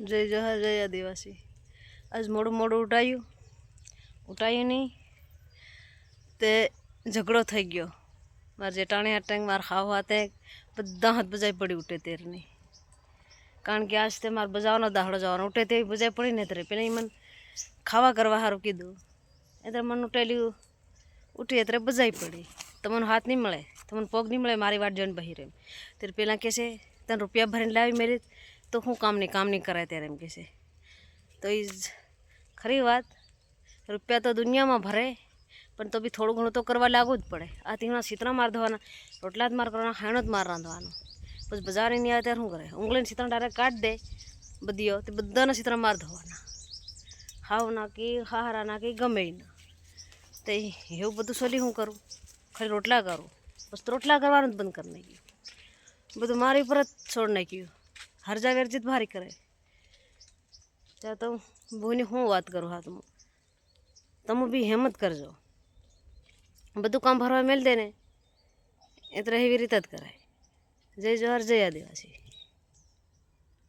જય જોહર જય આદિવાસી. આજ મોડું મોડું ઉઠાયું. ઉઠાયું નહીં. તે ઝઘડો થઈ ગયો. મારે જેટાણી હાટે મારા ખાવ હાથે બધા હાથ બજાઈ પડી ઉઠે તેરની. કારણ કે આજ તે મારે બજાવવાનો દાહડો જવાનો ઉઠે તે બજાઈ પડી ને ત્યારે પેલા મને ખાવા કરવા સારું કીધું. એટલે મને ઉઠેલું ઉઠી અત્યારે બજાઈ પડી. તમને હાથ નહીં મળે. તમને પગ નહીં મળે મારી વાટ જોઈને બહી રહે ત્યારે પહેલાં કહે છે, તને રૂપિયા ભરીને લાવી મેરી તો હું કામ નહીં કામ નહીં કરાય ત્યારે એમ કહે છે. તો એ જ ખરી વાત. રૂપિયા તો દુનિયામાં ભરે, પણ તો બી થોડું ઘણું તો કરવા લાગવું જ પડે. આ તીણા સીતરા માર ધોવાના રોટલા જ માર કરવાના ખાણો જ માર રાંધવાનો. પછી બજાર નહીં આવે ત્યારે શું કરે? ઉંગલીને સીતરા ડાયરેક્ટ કાઢ દે, બધીઓ તે બધાના સીતરા માર ધોવાના હાવ નાખી હારા નાખી ગમે ઈ ના. તે એવું બધું સોલી હું કરું? ખાલી રોટલા કરું? બસ રોટલા કરવાનું જ બંધ કરી નાખ્યું. બધું મારી ઉપર જ છોડ નાખ્યું. હરજા વેરજીત ભારી કરે ત્યાં તો ભૂની હું વાત કરું હા તમે તમે બી હેમત કરજો બધું કામ ભરવા મેળ દે ને એ તો એવી રીતે જ કરાય જય જોહર જય આદિવાસી